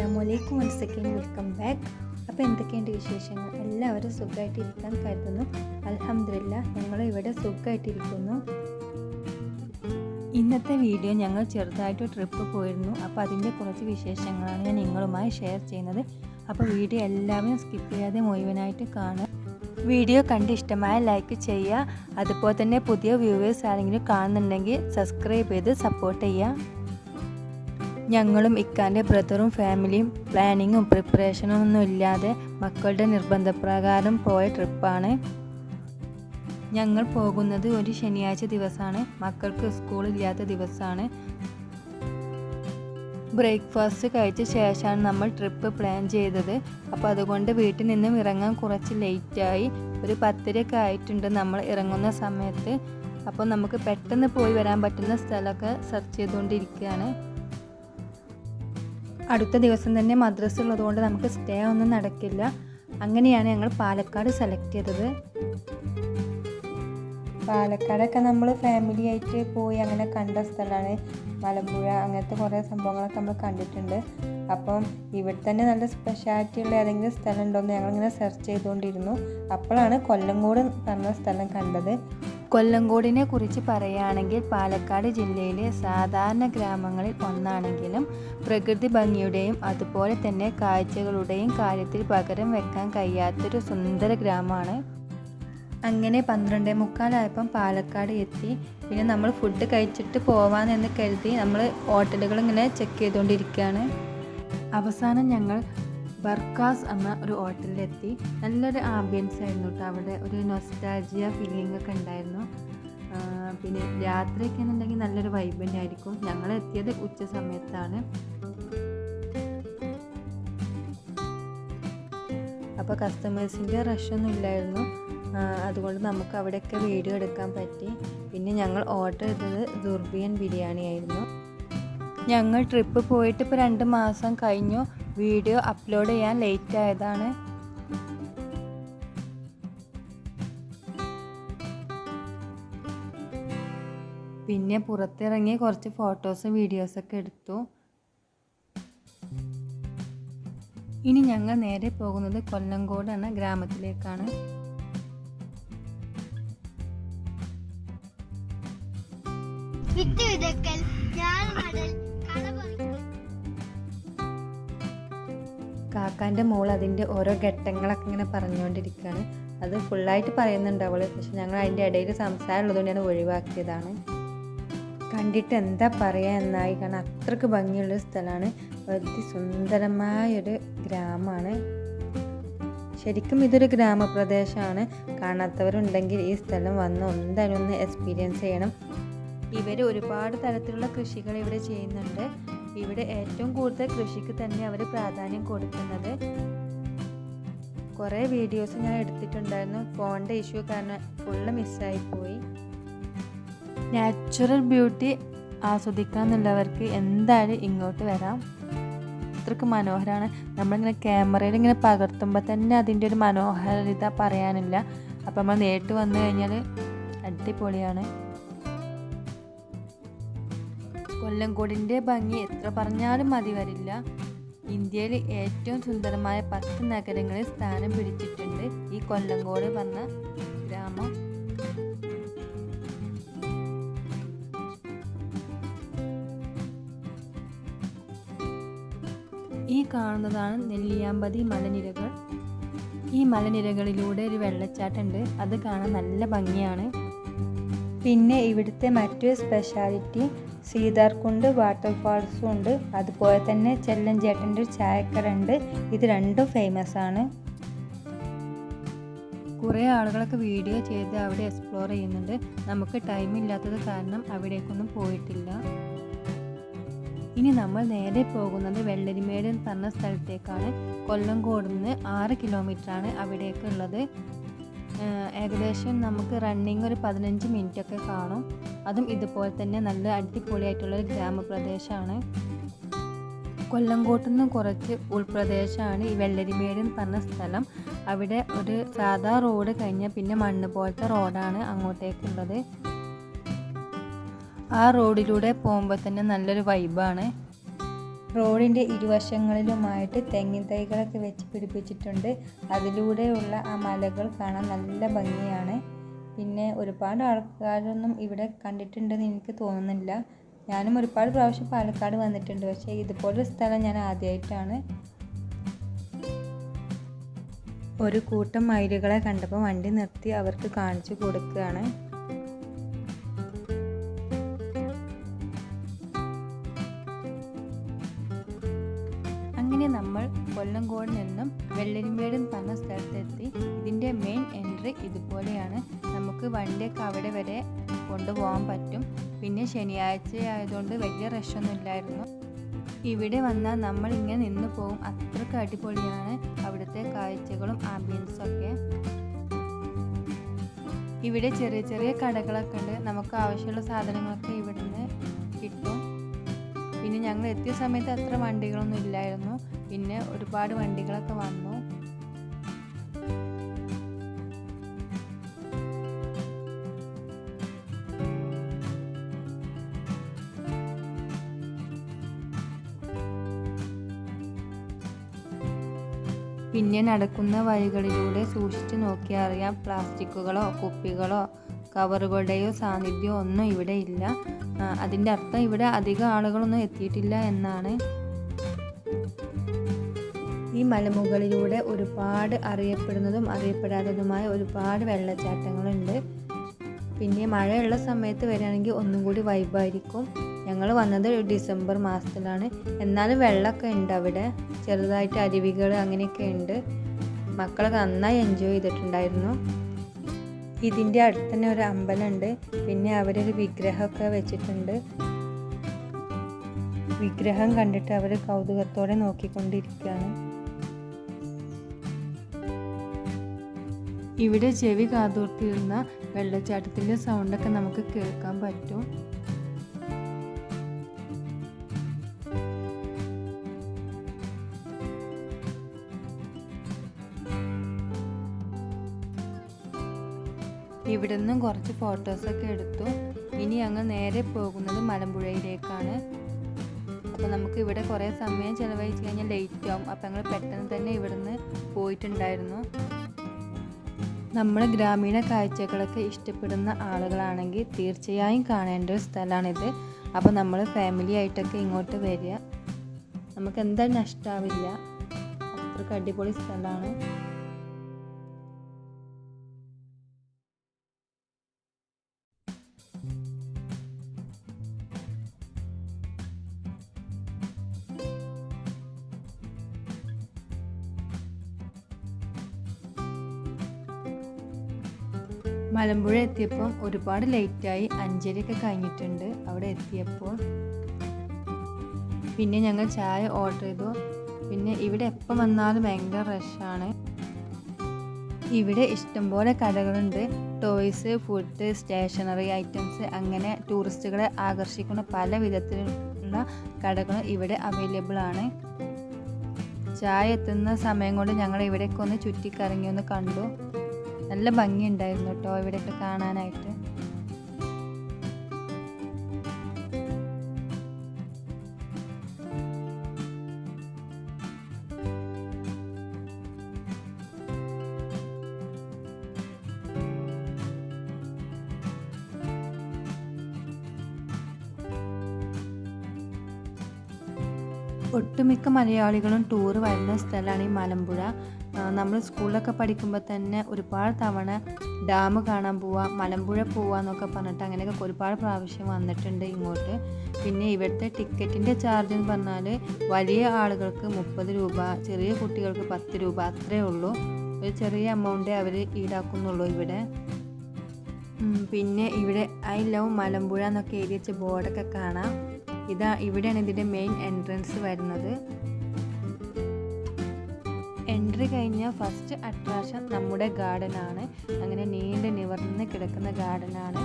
അസ്സാം വലൈക്കും one second welcome back. അപ്പോൾ എന്തൊക്കെയുണ്ട് വിശേഷങ്ങൾ? എല്ലാവരും സുഖമായിട്ടിരിക്കാൻ കരുതുന്നു. അലഹമില്ല ഞങ്ങൾ ഇവിടെ സുഖമായിട്ടിരിക്കുന്നു. ഇന്നത്തെ വീഡിയോ ഞങ്ങൾ ചെറുതായിട്ട് ട്രിപ്പ് പോയിരുന്നു. അപ്പോൾ അതിന്റെ കുറച്ച് വിശേഷങ്ങളാണ് ഞാൻ നിങ്ങളുമായി ഷെയർ ചെയ്യുന്നത്. അപ്പോൾ വീഡിയോ എല്ലാവരും സ്കിപ്പ് ചെയ്യാതെ മുഴുവനായിട്ട് കാണുക. വീഡിയോ കണ്ട് ഇഷ്ടമായ ലൈക്ക് ചെയ്യുക. അതുപോലെ തന്നെ പുതിയ വ്യൂവേഴ്സ് ആരെങ്കിലും കാണുന്നുണ്ടെങ്കിൽ സബ്സ്ക്രൈബ് ചെയ്ത് സപ്പോർട്ട് ചെയ്യുക. ഞങ്ങളും ഇക്കാന്റെ ബ്രദറും ഫാമിലിയും പ്ലാനിങ്ങും പ്രിപ്പറേഷനും ഒന്നും ഇല്ലാതെ മക്കളുടെ നിർബന്ധപ്രകാരം പോയ ട്രിപ്പാണ്. ഞങ്ങൾ പോകുന്നത് ഒരു ശനിയാഴ്ച ദിവസമാണ്. മക്കൾക്ക് സ്കൂളില്ലാത്ത ദിവസമാണ്. ബ്രേക്ക്ഫാസ്റ്റ് കഴിച്ച ശേഷമാണ് നമ്മൾ ട്രിപ്പ് പ്ലാൻ ചെയ്തത്. അപ്പോൾ അതുകൊണ്ട് വീട്ടിൽ നിന്നും ഇറങ്ങാൻ കുറച്ച് ലേറ്റായി. ഒരു പത്തരയൊക്കെ ആയിട്ടുണ്ട് നമ്മൾ ഇറങ്ങുന്ന സമയത്ത്. അപ്പോൾ നമുക്ക് പെട്ടെന്ന് പോയി വരാൻ പറ്റുന്ന സ്ഥലമൊക്കെ സെർച്ച് ചെയ്തുകൊണ്ടിരിക്കുകയാണ്. അടുത്ത ദിവസം തന്നെ മദ്രസ ഉള്ളതുകൊണ്ട് നമുക്ക് സ്റ്റേ ഒന്നും നടക്കില്ല. അങ്ങനെയാണ് ഞങ്ങൾ പാലക്കാട് സെലക്ട് ചെയ്തത്. പാലക്കാടൊക്കെ നമ്മൾ ഫാമിലി ആയിട്ട് പോയി അങ്ങനെ കണ്ട സ്ഥലമാണ്. മലമ്പുഴ അങ്ങനത്തെ കുറേ സംഭവങ്ങളൊക്കെ നമ്മൾ കണ്ടിട്ടുണ്ട്. അപ്പം ഇവിടെ തന്നെ നല്ല സ്പെഷ്യാലിറ്റി ഉള്ള ഏതെങ്കിലും സ്ഥലം ഉണ്ടോ എന്ന് ഞങ്ങളിങ്ങനെ സെർച്ച് ചെയ്തുകൊണ്ടിരുന്നു. അപ്പോഴാണ് കൊല്ലങ്കോട് പറഞ്ഞ സ്ഥലം കണ്ടത്. കൊല്ലങ്കോടിനെ കുറിച്ച് പറയുകയാണെങ്കിൽ പാലക്കാട് ജില്ലയിലെ സാധാരണ ഗ്രാമങ്ങളിൽ ഒന്നാണെങ്കിലും പ്രകൃതി ഭംഗിയുടെയും അതുപോലെ തന്നെ കാഴ്ചകളുടെയും കാര്യത്തിൽ പകരം വെക്കാൻ കഴിയാത്തൊരു സുന്ദര ഗ്രാമമാണ്. അങ്ങനെ പന്ത്രണ്ടേ മുക്കാലായപ്പം പാലക്കാട് എത്തി. പിന്നെ നമ്മൾ ഫുഡ് കഴിച്ചിട്ട് പോവാമെന്ന് കരുതി നമ്മൾ ഹോട്ടലുകൾ ഇങ്ങനെ ചെക്ക് ചെയ്തുകൊണ്ടിരിക്കുകയാണ് അവസാനം ഞങ്ങൾ ബർക്കാസ് എന്ന ഒരു ഹോട്ടലിലെത്തി. നല്ലൊരു ആംബിയൻസ് ആയിരുന്നു കേട്ടോ അവിടെ ഒരു നൊസ്റ്റാജിയ ഫീലിംഗ് ഒക്കെ ഉണ്ടായിരുന്നു. പിന്നെ രാത്രിയൊക്കെ എന്നുണ്ടെങ്കിൽ നല്ലൊരു വൈബ് തന്നെ ആയിരിക്കും ഞങ്ങൾ എത്തിയത് ഉച്ച സമയത്താണ്. അപ്പോൾ കസ്റ്റമേഴ്സിന്റെ റഷൊന്നും ഇല്ലായിരുന്നു. അതുകൊണ്ട് നമുക്ക് അവിടെയൊക്കെ വീഡിയോ എടുക്കാൻ പറ്റി. പിന്നെ ഞങ്ങൾ ഓർഡർ ചെയ്തത് ദുർബിയൻ ബിരിയാണി ആയിരുന്നു ഞങ്ങൾ ട്രിപ്പ് പോയിട്ട് ഇപ്പോൾ രണ്ട് മാസം കഴിഞ്ഞു. വീഡിയോ അപ്ലോഡ് ചെയ്യാൻ ലേറ്റ് ആയതാണ്. പിന്നെ പുറത്തിറങ്ങി കുറച്ച് ഫോട്ടോസും വീഡിയോസൊക്കെ എടുത്തു. ഇനി ഞങ്ങൾ നേരെ പോകുന്നത് കൊല്ലങ്കോട് എന്ന ഗ്രാമത്തിലേക്കാണ്. വിത്ത് വിതക്കൽ ഞാൻ കാക്കാന്റെ മോൾ അതിന്റെ ഓരോ ഘട്ടങ്ങളൊക്കെ ഇങ്ങനെ പറഞ്ഞുകൊണ്ടിരിക്കുകയാണ്. അത് ഫുള്ളായിട്ട് പറയുന്നുണ്ട് അവൾ പക്ഷെ ഞങ്ങൾ അതിന്റെ ഇടയിൽ സംസാരമുള്ളതുകൊണ്ടാണ് ഞാൻ ഒഴിവാക്കിയതാണ്. കണ്ടിട്ട് എന്താ പറയുക എന്നായി കാരണം അത്രയ്ക്ക് ഭംഗിയുള്ളൊരു സ്ഥലമാണ്. അതിസുന്ദരമായൊരു ഗ്രാമമാണ്. ശരിക്കും ഇതൊരു ഗ്രാമപ്രദേശമാണ്. കാണാത്തവരുണ്ടെങ്കിൽ ഈ സ്ഥലം വന്ന് എന്തായാലും ഒന്ന് എക്സ്പീരിയൻസ് ചെയ്യണം. ഇവർ ഒരുപാട് തരത്തിലുള്ള കൃഷികൾ ഇവിടെ ചെയ്യുന്നുണ്ട്. ഇവിടെ ഏറ്റവും കൂടുതൽ കൃഷിക്ക് തന്നെ അവർ പ്രാധാന്യം കൊടുക്കുന്നത്. കുറേ വീഡിയോസ് ഞാൻ എടുത്തിട്ടുണ്ടായിരുന്നു. ഫോണിന്റെ ഇഷ്യൂ കാരണം ഫുള്ള് മിസ്സായിപ്പോയി നാച്ചുറൽ ബ്യൂട്ടി ആസ്വദിക്കാന്നുള്ളവർക്ക് എന്തായാലും ഇങ്ങോട്ട് വരാം. അത്രയ്ക്ക് മനോഹരമാണ് നമ്മളിങ്ങനെ ക്യാമറയിൽ ഇങ്ങനെ പകർത്തുമ്പോൾ തന്നെ അതിന്റെ ഒരു മനോഹാരിത പറയാനില്ല. അപ്പം നമ്മൾ നേരിട്ട് വന്നു കഴിഞ്ഞാൽ അടിപൊളിയാണ്. കൊല്ലംകോടിന്റെ ഭംഗി എത്ര പറഞ്ഞാലും മതി വരില്ല. ഇന്ത്യയിൽ ഏറ്റവും സുന്ദരമായ പത്ത് നഗരങ്ങളിൽ സ്ഥാനം പിടിച്ചിട്ടുണ്ട് ഈ കൊല്ലംകോട് വന്ന ഗ്രാമം. ഈ കാണുന്നതാണ് നെല്ലിയാമ്പതി മലനിരകൾ. ഈ മലനിരകളിലൂടെ ഒരു വെള്ളച്ചാട്ടമുണ്ട്. അത് കാണാൻ നല്ല ഭംഗിയാണ്. പിന്നെ ഇവിടുത്തെ മറ്റൊരു സ്പെഷ്യാലിറ്റി സീതാർകുണ്ട് വാട്ടർഫാൾസും ഉണ്ട് അതുപോലെ തന്നെ ചെല്ലഞ്ചേട്ടന്റെ ഒരു ഉണ്ട് ഇത് രണ്ടും ഫേമസ് ആണ്. കുറേ ആളുകളൊക്കെ വീഡിയോ ചെയ്ത് അവിടെ എക്സ്പ്ലോർ ചെയ്യുന്നുണ്ട്. നമുക്ക് ടൈം ഇല്ലാത്തത് കാരണം അവിടേക്കൊന്നും പോയിട്ടില്ല. ഇനി നമ്മൾ നേരെ പോകുന്നത് വെള്ളരിമേട് എന്ന് പറഞ്ഞ സ്ഥലത്തേക്കാണ്. കൊല്ലംകോട് നിന്ന് ആറ് കിലോമീറ്ററാണ് അവിടേക്കുള്ളത് ഏകദേശം നമുക്ക് റണ്ണിങ് ഒരു പതിനഞ്ച് മിനിറ്റ് ഒക്കെ കാണും. അതും ഇതുപോലെ തന്നെ നല്ല അടിപൊളിയായിട്ടുള്ള ഒരു ഗ്രാമപ്രദേശമാണ് കൊല്ലങ്കോട്ട് നിന്ന് കുറച്ച് ഉൾപ്രദേശമാണ് ഈ വെള്ളരിമേട് എന്ന് പറഞ്ഞ സ്ഥലം. അവിടെ ഒരു സാധാ റോഡ് കഴിഞ്ഞാൽ പിന്നെ മണ്ണ് പോലത്തെ റോഡാണ് അങ്ങോട്ടേക്കുള്ളത് ആ റോഡിലൂടെ പോകുമ്പോൾ തന്നെ നല്ലൊരു വൈബാണ് റോഡിന്റെ ഇരുവശങ്ങളിലുമായിട്ട് തെങ്ങിൻ തൈകളൊക്കെ വെച്ച് പിടിപ്പിച്ചിട്ടുണ്ട്. അതിലൂടെയുള്ള ആ മലകൾ കാണാൻ നല്ല ഭംഗിയാണ്. പിന്നെ ഒരുപാട് ആൾക്കാരൊന്നും ഇവിടെ കണ്ടിട്ടുണ്ടെന്ന് എനിക്ക് തോന്നുന്നില്ല. ഞാനും ഒരുപാട് പ്രാവശ്യം പാലക്കാട് വന്നിട്ടുണ്ട്. പക്ഷേ ഇതുപോലൊരു സ്ഥലം ഞാൻ ആദ്യമായിട്ടാണ് ഒരു കൂട്ടം മയിലുകളെ കണ്ടപ്പോൾ വണ്ടി നിർത്തി അവർക്ക് കാണിച്ചു കൊടുക്കുകയാണ്. നമ്മൾ കൊല്ലംകോട് നിന്നും വെള്ളരിമേടും പറഞ്ഞ സ്ഥലത്തെത്തി. ഇതിന്റെ മെയിൻ എൻട്രി ഇതുപോലെയാണ്. നമുക്ക് വണ്ടിയൊക്കെ അവിടെ വരെ കൊണ്ടുപോകാൻ പറ്റും. പിന്നെ ശനിയാഴ്ച ആയതുകൊണ്ട് വലിയ റഷൊന്നും ഇല്ലായിരുന്നു. ഇവിടെ വന്നാൽ നമ്മൾ ഇങ്ങനെ നിന്ന് പോകും. അത്രയ്ക്ക് അടിപൊളിയാണ് അവിടുത്തെ കാഴ്ചകളും ആംബിയൻസും ഒക്കെ. ഇവിടെ ചെറിയ ചെറിയ കടകളൊക്കെ ഉണ്ട്. നമുക്ക് ആവശ്യമുള്ള സാധനങ്ങളൊക്കെ ഇവിടുന്ന് കിട്ടും. പിന്നെ ഞങ്ങൾ എത്തിയ സമയത്ത് അത്ര വണ്ടികളൊന്നും ഇല്ലായിരുന്നു. പിന്നെ ഒരുപാട് വണ്ടികളൊക്കെ വന്നു. പിന്നെ നടക്കുന്ന വഴികളിലൂടെ സൂക്ഷിച്ചു നോക്കിയറിയാം പ്ലാസ്റ്റിക്കുകളോ കുപ്പികളോ കവറുകളുടെയോ സാന്നിധ്യമോ ഒന്നും ഇവിടെ ഇല്ല. അതിന്റെ അർത്ഥം ഇവിടെ അധികം ആളുകളൊന്നും എത്തിയിട്ടില്ല എന്നാണ് ഈ മലമുകളിലൂടെ ഒരുപാട് അറിയപ്പെടുന്നതും അറിയപ്പെടാത്തതുമായ ഒരുപാട് വെള്ളച്ചാട്ടങ്ങളുണ്ട്. പിന്നെ മഴയുള്ള സമയത്ത് വരികയാണെങ്കിൽ ഒന്നും കൂടി വൈബായിരിക്കും ഞങ്ങൾ വന്നത് ഡിസംബർ മാസത്തിലാണ്. എന്നാലും വെള്ളമൊക്കെ ഉണ്ട് അവിടെ. ചെറുതായിട്ട് അരുവികൾ അങ്ങനെയൊക്കെ ഉണ്ട്. മക്കളൊക്കെ നന്നായി എൻജോയ് ചെയ്തിട്ടുണ്ടായിരുന്നു. ഇതിന്റെ അടുത്ത് തന്നെ ഒരു അമ്പലമുണ്ട്. പിന്നെ അവരൊരു വിഗ്രഹമൊക്കെ വെച്ചിട്ടുണ്ട്. വിഗ്രഹം കണ്ടിട്ട് അവർ കൗതുകത്തോടെ നോക്കിക്കൊണ്ടിരിക്കുകയാണ്. ഇവിടെ ചെവി കാതോർത്തിരുന്ന വെള്ളച്ചാട്ടത്തിന്റെ സൗണ്ടൊക്കെ നമുക്ക് കേൾക്കാൻ പറ്റും. ഇവിടെ നിന്നും കുറച്ച് ഫോട്ടോസൊക്കെ എടുത്തു. ഇനി അങ്ങ് നേരെ പോകുന്നത് മലമ്പുഴയിലേക്കാണ്. അപ്പോൾ നമുക്ക് ഇവിടെ കുറേ സമയം ചിലവഴിച്ച് കഴിഞ്ഞാൽ ലേറ്റ് ആവും. അപ്പോൾ ഞങ്ങൾ പെട്ടെന്ന് തന്നെ ഇവിടുന്ന് പോയിട്ടുണ്ടായിരുന്നു. നമ്മുടെ ഗ്രാമീണ കാഴ്ചകളൊക്കെ ഇഷ്ടപ്പെടുന്ന ആളുകളാണെങ്കിൽ തീർച്ചയായും കാണേണ്ട ഒരു സ്ഥലമാണിത്. അപ്പോൾ നമ്മൾ ഫാമിലി ആയിട്ടൊക്കെ ഇങ്ങോട്ട് വരിക. നമുക്ക് എന്താ നഷ്ടമാവില്ല അത്രയ്ക്ക് അടിപൊളി സ്ഥലമാണ്. മലമ്പുഴ എത്തിയപ്പോൾ ഒരുപാട് ലേറ്റായി അഞ്ചരയൊക്കെ കഴിഞ്ഞിട്ടുണ്ട്. അവിടെ എത്തിയപ്പോൾ പിന്നെ ഞങ്ങൾ ചായ ഓർഡർ ചെയ്തു. പിന്നെ ഇവിടെ എപ്പം വന്നാലും ഭയങ്കര റഷാണ് ഇവിടെ ഇഷ്ടംപോലെ കടകളുണ്ട്. ടോയ്സ് ഫുഡ് സ്റ്റേഷനറി ഐറ്റംസ് അങ്ങനെ ടൂറിസ്റ്റുകളെ ആകർഷിക്കുന്ന പല വിധത്തിലുള്ള കടകളും ഇവിടെ അവൈലബിൾ ആണ്. ചായ എത്തുന്ന സമയം കൊണ്ട് ഞങ്ങൾ ഇവിടേക്ക് ഒന്ന് ചുറ്റിക്കറങ്ങി ഒന്ന് കണ്ടു. നല്ല ഭംഗിയുണ്ടായിരുന്നു കേട്ടോ ഇവിടെയൊക്കെ കാണാനായിട്ട്. ഒട്ടുമിക്ക മലയാളികളും ടൂർ വരുന്ന സ്ഥലമാണ് ഈ മലമ്പുഴ. നമ്മൾ സ്കൂളിലൊക്കെ പഠിക്കുമ്പോൾ തന്നെ ഒരുപാട് തവണ ഡാം കാണാൻ പോവാ മലമ്പുഴ പോവുക എന്നൊക്കെ പറഞ്ഞിട്ട് അങ്ങനെയൊക്കെ ഒരുപാട് പ്രാവശ്യം വന്നിട്ടുണ്ട് ഇങ്ങോട്ട്. പിന്നെ ഇവിടുത്തെ ടിക്കറ്റിന്റെ ചാർജ് എന്ന് പറഞ്ഞാൽ വലിയ ആളുകൾക്ക് മുപ്പത് രൂപ ചെറിയ കുട്ടികൾക്ക് പത്ത് രൂപ അത്രേ ഉള്ളൂ. ഒരു ചെറിയ എമൗണ്ടേ അവർ ഈടാക്കുന്നുള്ളൂ ഇവിടെ. പിന്നെ ഇവിടെ ഐ ലവ് മലമ്പുഴ എന്നൊക്കെ എഴുതി വെച്ച ബോർഡൊക്കെ കാണാം. ഇതാ ഇവിടെയാണ് ഇതിന്റെ മെയിൻ എൻട്രൻസ് വരുന്നത്. എൻട്രി കഴിഞ്ഞ ഫസ്റ്റ് അട്രാക്ഷൻ നമ്മുടെ ഗാർഡൻ ആണ്. അങ്ങനെ നീണ്ട് നിവർന്ന് കിടക്കുന്ന ഗാർഡൻ ആണ്.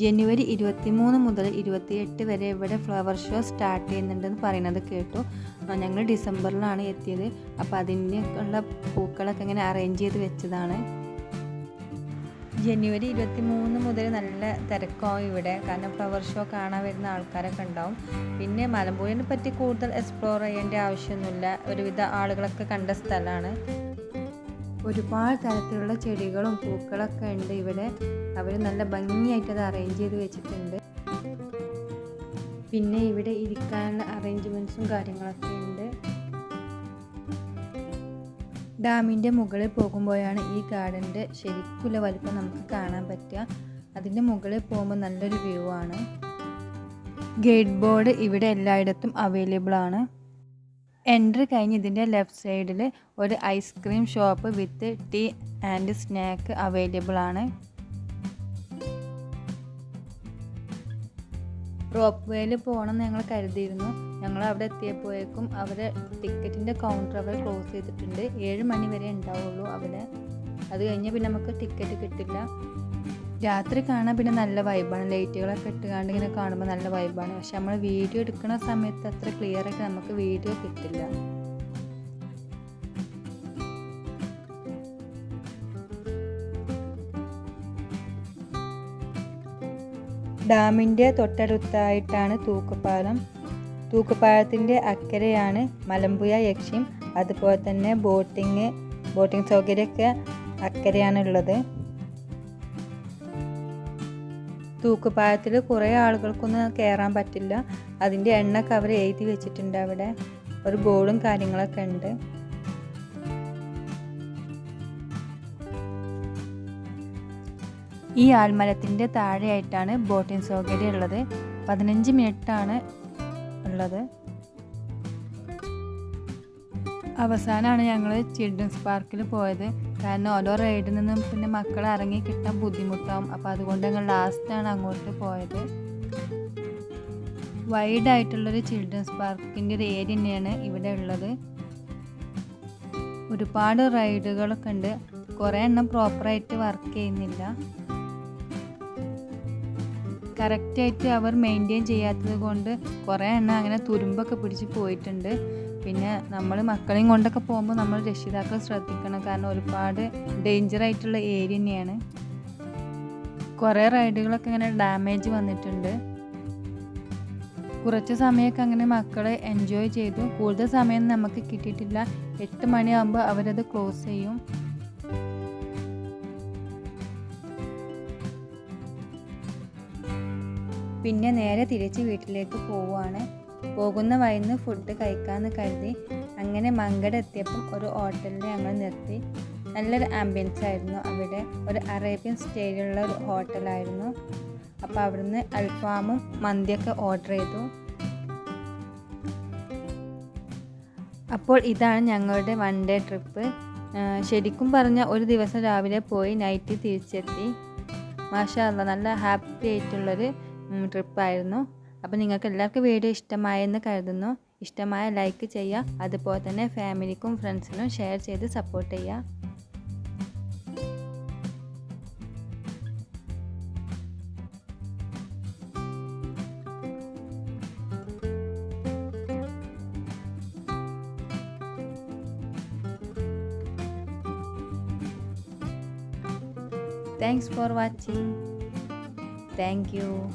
ജനുവരി ഇരുപത്തിമൂന്ന് മുതൽ ഇരുപത്തിയെട്ട് വരെ ഇവിടെ ഫ്ലവർ ഷോ സ്റ്റാർട്ട് ചെയ്യുന്നുണ്ടെന്ന് പറയുന്നത് കേട്ടു. ഞങ്ങൾ ഡിസംബറിലാണ് എത്തിയത്. അപ്പോൾ അതിനുള്ള പൂക്കളൊക്കെ ഇങ്ങനെ അറേഞ്ച് ചെയ്ത് വെച്ചതാണ്. ജനുവരി ഇരുപത്തി മൂന്ന് മുതൽ നല്ല തിരക്കാവും ഇവിടെ. കാരണം ഫ്ലവർ ഷോ കാണാൻ വരുന്ന ആൾക്കാരൊക്കെ ഉണ്ടാവും. പിന്നെ മലമ്പുഴനെ പറ്റി കൂടുതൽ എക്സ്പ്ലോർ ചെയ്യേണ്ട ആവശ്യമൊന്നുമില്ല. ഒരുവിധ ആളുകളൊക്കെ കണ്ട സ്ഥലമാണ്. ഒരുപാട് തരത്തിലുള്ള ചെടികളും പൂക്കളൊക്കെ ഉണ്ട് ഇവിടെ. അവർ നല്ല ഭംഗിയായിട്ട് അത് അറേഞ്ച് ചെയ്ത് വെച്ചിട്ടുണ്ട്. പിന്നെ ഇവിടെ ഇരിക്കാനുള്ള അറേഞ്ച്മെന്റ്സും കാര്യങ്ങളൊക്കെ ഡാമിന്റെ മുകളിൽ പോകുമ്പോഴാണ് ഈ ഗാർഡന്റെ ശരിക്കുള്ള വലിപ്പം നമുക്ക് കാണാൻ പറ്റുക. അതിന്റെ മുകളിൽ പോകുമ്പോൾ നല്ലൊരു വ്യൂ ആണ്. ഗേറ്റ് ബോർഡ് ഇവിടെ എല്ലായിടത്തും അവൈലബിൾ ആണ്. എൻട്രി കഴിഞ്ഞ് ഇതിന്റെ ലെഫ്റ്റ് സൈഡിൽ ഒരു ice cream shop with tea and snack available ആണ്. റോപ്പ് വേയിൽ പോകണം ഞങ്ങൾ കരുതിയിരുന്നു. ഞങ്ങൾ അവിടെ എത്തിയപ്പോഴേക്കും അവർ ടിക്കറ്റിന്റെ കൗണ്ടർ അവർ ക്ലോസ് ചെയ്തിട്ടുണ്ട്. ഏഴ് മണി വരെ ഉണ്ടാവുള്ളൂ അവിടെ. അത് കഴിഞ്ഞ് പിന്നെ നമുക്ക് ടിക്കറ്റ് കിട്ടില്ല. രാത്രി കാണാൻ പിന്നെ നല്ല വൈബാണ് ലൈറ്റുകളൊക്കെ ഇട്ടുകാണ്ട് ഇങ്ങനെ കാണുമ്പോൾ നല്ല വൈബാണ് പക്ഷെ നമ്മൾ വീഡിയോ എടുക്കുന്ന സമയത്ത് അത്ര ക്ലിയർ ആയിട്ട് നമുക്ക് വീഡിയോ കിട്ടില്ല. ഡാമിന്റെ തൊട്ടടുത്തായിട്ടാണ് തൂക്കുപാലം. തൂക്കുപാലത്തിന്റെ അക്കരെയാണ് മലമ്പുഴ യക്ഷ്യം. അതുപോലെ തന്നെ ബോട്ടിങ് ബോട്ടിംഗ് സൗകര്യമൊക്കെ അക്കരെയാണ് ഉള്ളത് തൂക്കുപാലത്തിൽ കുറേ ആളുകൾക്കൊന്നും കയറാൻ പറ്റില്ല. അതിന്റെ എണ്ണ അവർ എഴുതി വെച്ചിട്ടുണ്ട് അവിടെ. ഒരു ബോർഡും കാര്യങ്ങളൊക്കെ ഉണ്ട്. ഈ ആൽമരത്തിന്റെ താഴെയായിട്ടാണ് ബോട്ടിംഗ് സൗകര്യം ഉള്ളത്. പതിനഞ്ച് മിനിറ്റാണ് ഉള്ളത്. അവസാനമാണ് ഞങ്ങൾ ചിൽഡ്രൻസ് പാർക്കിൽ പോയത്. കാരണം ഓരോ റൈഡിൽ നിന്നും പിന്നെ മക്കളെ ഇറങ്ങി കിട്ടാൻ ബുദ്ധിമുട്ടാവും. അപ്പോൾ അതുകൊണ്ട് ഞങ്ങൾ ലാസ്റ്റാണ് അങ്ങോട്ട് പോയത്. വൈഡ് ആയിട്ടുള്ളൊരു ചിൽഡ്രൻസ് പാർക്കിന്റെ ഒരു ഏരിയ തന്നെയാണ് ഇവിടെ ഉള്ളത്. ഒരുപാട് റൈഡുകളൊക്കെ ഉണ്ട്. കുറേ എണ്ണം പ്രോപ്പറായിട്ട് വർക്ക് ചെയ്യുന്നില്ല. കറക്റ്റായിട്ട് അവർ മെയിന്റെയിൻ ചെയ്യാത്തത് കൊണ്ട് കുറേ എണ്ണം അങ്ങനെ തുരുമ്പൊക്കെ പിടിച്ച് പോയിട്ടുണ്ട്. പിന്നെ നമ്മൾ മക്കളെയും കൊണ്ടൊക്കെ പോകുമ്പോൾ നമ്മൾ രക്ഷിതാക്കൾ ശ്രദ്ധിക്കണം. കാരണം ഒരുപാട് ഡേഞ്ചർ ആയിട്ടുള്ള ഏരിയ തന്നെയാണ്. കുറേ റൈഡുകളൊക്കെ ഇങ്ങനെ ഡാമേജ് വന്നിട്ടുണ്ട്. കുറച്ച് സമയമൊക്കെ അങ്ങനെ മക്കളെ എൻജോയ് ചെയ്തു. കൂടുതൽ സമയം നമുക്ക് കിട്ടിയിട്ടില്ല. എട്ട് മണിയാകുമ്പോൾ അവരത് ക്ലോസ് ചെയ്യും. പിന്നെ നേരെ തിരിച്ച് വീട്ടിലേക്ക് പോവുകയാണ് പോകുന്ന വഴിന്ന് ഫുഡ് കഴിക്കാമെന്ന് കരുതി അങ്ങനെ മങ്കട എത്തിയപ്പം ഒരു ഹോട്ടലിൽ ഞങ്ങൾ നിർത്തി. നല്ലൊരു ആംബിയൻസ് ആയിരുന്നു അവിടെ. ഒരു അറേബ്യൻ സ്റ്റൈലുള്ള ഒരു ഹോട്ടലായിരുന്നു. അപ്പോൾ അവിടുന്ന് അൽഫാമും മന്തിയൊക്കെ ഓർഡർ ചെയ്തു. അപ്പോൾ ഇതാണ് ഞങ്ങളുടെ വൺ ഡേ ട്രിപ്പ് ശരിക്കും പറഞ്ഞാൽ ഒരു ദിവസം രാവിലെ പോയി നൈറ്റ് തിരിച്ചെത്തി. മാഷാ നല്ല ഹാപ്പി ആയിട്ടുള്ളൊരു ട്രിപ്പായിരുന്നു അപ്പോൾ നിങ്ങൾക്ക് എല്ലാവർക്കും വീഡിയോ ഇഷ്ടമായെന്ന് കരുതുന്നു ഇഷ്ടമായ ലൈക്ക് ചെയ്യുക അതുപോലെ തന്നെ ഫാമിലിക്കും ഫ്രണ്ട്സിനും ഷെയർ ചെയ്ത് സപ്പോർട്ട് ചെയ്യുക Thanks for watching. Thank you.